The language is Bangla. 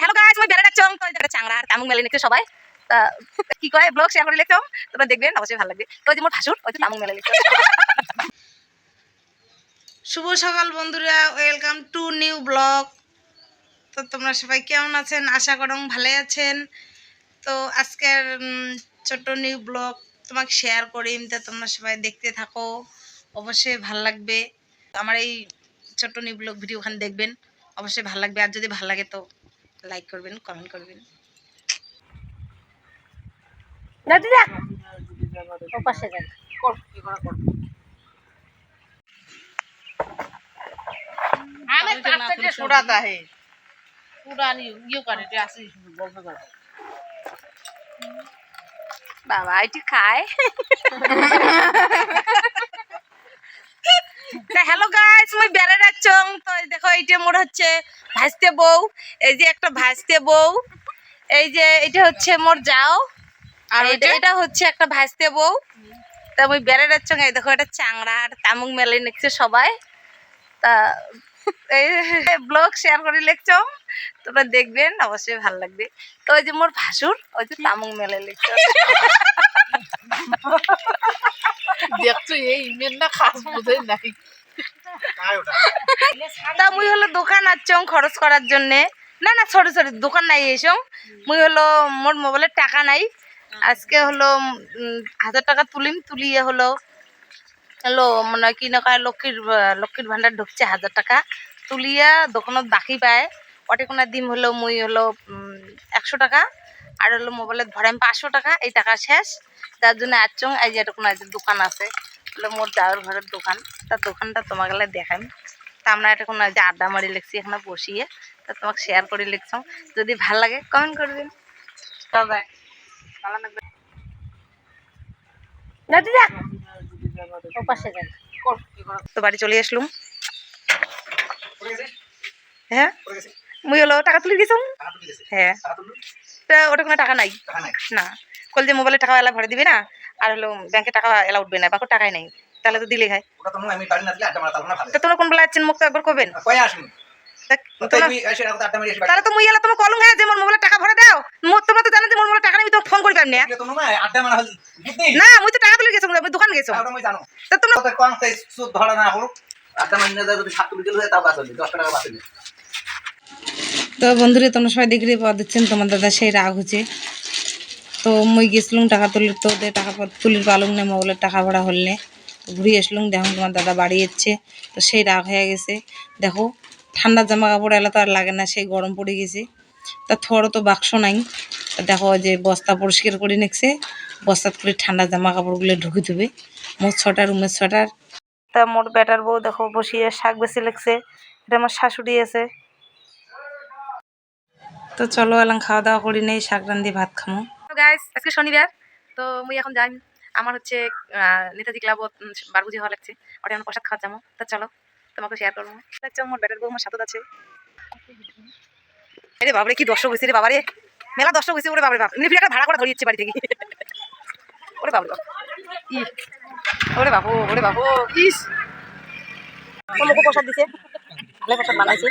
হ্যালো গাইস মই বেড়া ডাকছং তো এটা চাংড়া আর মেলে নিচ্ছে সবাই। কি কয় ব্লগ শেয়ার করে লিখছং তোমরা দেখবেন অবশ্যই ভালো লাগবে। তো যে মোর ভাসুর ওই যে তামুক মেলে লিখছে শুভ সকাল বন্ধুরা ওয়েলকাম টু নিউ ব্লগ তো তোমরা সবাই কেমন আছেন? আশা করং ভালো আছেন। তো আজকের ছোট্ট নিউ ব্লগ তোমাকে শেয়ার করি তো তোমরা সবাই দেখতে থাকো। অবশ্যই ভালো লাগবে। আমার এই ছোট্ট নিউ ব্লগ ভিডিওখান দেখবেন। অবশ্যই ভালো লাগবে, আর যদি ভালো লাগে তো লাইক করবেন কমেন্ট করবেন। দিদা ও পাশে যান বাবা এটি খায়। হ্যালো গাইস মই বেড়ে রাখছং তো দেখো এইটা মোর হচ্ছে। ভাসতে বউ এই যে একটা ভাসতে বউ এই যে এটা হচ্ছে মোর যাও আর এটা হচ্ছে একটা ভাসতে বউ। তা মই বেড়ে রাখছং এই দেখো এটা চাংড়া আর তামুক মেলে নিচ্ছে সবাই। তা এই ব্লগ শেয়ার করে লিখছং তোমরা দেখবেন অবশ্যই ভালো লাগবে। তো ওই যে মোর ভাসুর ওই যে তামুক মেলে লিখছ। দেখছ এই ইমেল না খাস বোঝে নাই। তা মুই হলো দোকান আচ্ছং খরচ করার জন্যে। না না সরি সরি দোকান নাই এসং মুই হলো মোর মোবাইলের টাকা নাই। আজকে হলো হাজার টাকা তুলিম, তুলিয়ে হলো হলো মানে কি না কয়, লক্ষ্মীর লক্ষ্মীর ভান্ডার ঢুকছে হাজার টাকা। তুলিয়া দোকানত বাকি পায়। অটে দিম হলো মুই হলো একশো টাকা। আর হলো মোবাইলত ভরাইম পাঁচশো টাকা। এই টাকা শেষ। যার জন্য আচ্ছং এই যে এই দোকান আছে। হলো মোর যাওয়ার ঘরের দোকান। তার দোকানটা তোমাকে দেখাইম তা আমরা এটা কোনো যে আড্ডা মারি লিখছি এখানে বসিয়ে তা তোমাকে শেয়ার করে লিখছম। যদি ভালো লাগে কমেন্ট করবেন তবে না দিদা ও পাশে যান তো বাড়ি চলে আসলুম। হ্যাঁ? মুই হলো টাকা তুলে দিয়েছ হ্যাঁ। তা ওটা কোনো টাকা নাই। না। কল যে মোবাইলে টাকা এলা ভরে দিবে না? আর হলো ব্যাংকে টাকা এলা উঠবে না বাকি টাকাই নাই। তাহলে তো দিলে ওটা তো আমি বাড়ি না দিলে আড্ডা মারা তাহলে না ভালো তা তোমরা কোন বেলা আছেন মুখ তো একবার তাহলে তো মুই এলা তোমার কলম হ্যাঁ যে মোর মোবাইলে টাকা ভরে দাও। মো- তোমরা তো জানো যে মোর মোবাইলে টাকা নেই তো ফোন করি পারনি না মুই তো টাকা তুলে গেছো দোকান গেছো। ওটা আমি জানো। তা তোমরা কম তাই সুদ ধরা না হোক আড্ডা মারি না যদি সাত তুলে তাও বাঁচবে দশ টাকা বাঁচবে তো বন্ধুরা তোমরা সবাই দেখলে পাওয়া দিচ্ছেন। তোমার দাদা সেই রাগ হচ্ছে। তো মুই গেছিলাম টাকা তুলির তো টাকা তুলির পালুম না মোবাইলের টাকা ভাড়া হলনে? ঘুরে আসলাম দেখুন তোমার দাদা বাড়ি এসছে তো সেই রাগ হয়ে গেছে। দেখো ঠান্ডা জামা কাপড় এলা তো আর লাগে না, সেই গরম পড়ে গেছে। তা থরও তো বাক্স নাই। দেখো যে বস্তা পরিষ্কার করে নিচ্ছে বস্তাত করে ঠান্ডা জামা কাপড়গুলো ঢুকে দেবে মোট ছটার রুমের ছটার তা মোর বেটার বউ দেখো বসিয়ে শাক বেশি লাগছে এটা আমার শাশুড়ি আছে। তো চলো এলাম খাওয়া দাওয়া করি নেই শাক রান্ধি ভাত খামো। গাইস আজকে শনিবার তো মুই এখন যাই। আমার হচ্ছে নেতাজি ক্লাব বারবুজি হওয়া লাগছে। ওটা এখন প্রসাদ খাওয়া যাব তা চলো তোমাকে শেয়ার করব। দেখছ আমার বেটার বউ আমার সাথে আছে। আরে বাবারে কি দর্শক হয়েছে রে বাবারে। মেলা দর্শক হয়েছে ওরে বাবারে বাপ। এমনি একটা ভাড়া করে ধরিয়েছে বাড়ি থেকে। ওরে ই ওরে বাবু ওরে বাবু ইস। লোক প্রসাদ দিছে। প্রসাদ বানাইছে।